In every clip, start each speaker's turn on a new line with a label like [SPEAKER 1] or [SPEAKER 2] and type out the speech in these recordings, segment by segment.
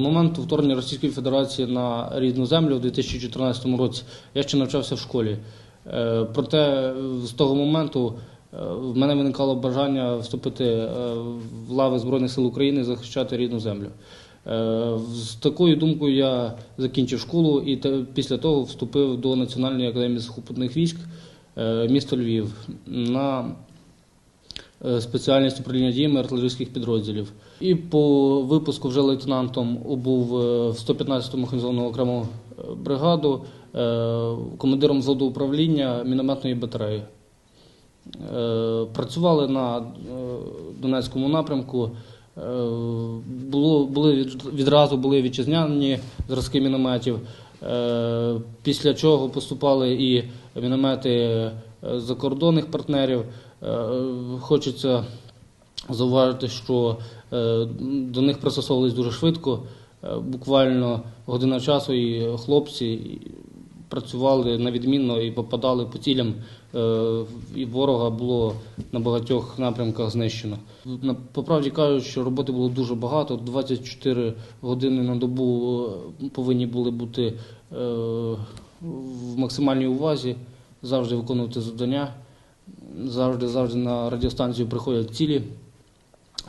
[SPEAKER 1] моменту вторгнення Російської Федерації на рідну землю у 2014 році я ще навчався в школі. Е, Проте е, з того моменту е, в мене виникало бажання вступити в лави Збройних сил України і захищати рідну землю. З такою думкою я закінчив школу і після того вступив до Національної академії сухопутних військ місто Львів на спеціальність управління діями артилерійських підрозділів. І по випуску вже лейтенантом був е, в 115-му механізовану окрему е, бригаду е, командиром взводу управління мінометної батареї. Е, Працювали на е, Донецькому напрямку. Е, були відразу були вітчизняні зразки мінометів. Е, Після чого поступали і міномети е, закордонних партнерів. Е, Хочеться зауважити, що е, до них пристосовувались дуже швидко. Е, Буквально година часу і хлопці працювали на відмінно і попадали по цілям. І ворога було на багатьох напрямках знищено. По правді кажуть, що роботи було дуже багато. 24 години на добу повинні були бути в максимальній увазі, завжди виконувати завдання. Завжди, завжди на радіостанцію приходять цілі,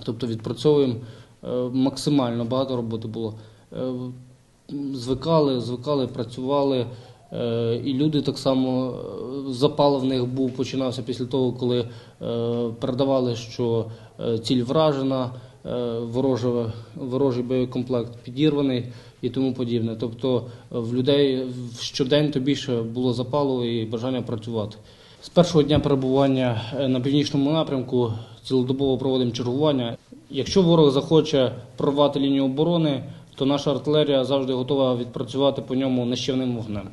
[SPEAKER 1] тобто відпрацьовуємо. Е, Максимально багато роботи було. Е, Звикали, звикали, працювали. Е, І люди так само запал в них був, починався після того, коли передавали, що ціль вражена, ворожа, ворожий боєкомплект підірваний і тому подібне. Тобто в людей щодень то більше було запалу і бажання працювати. З першого дня перебування е, на північному напрямку цілодобово проводимо чергування. Якщо ворог захоче прорвати лінію оборони, то наша артилерія завжди готова відпрацювати по ньому нищівним вогнем.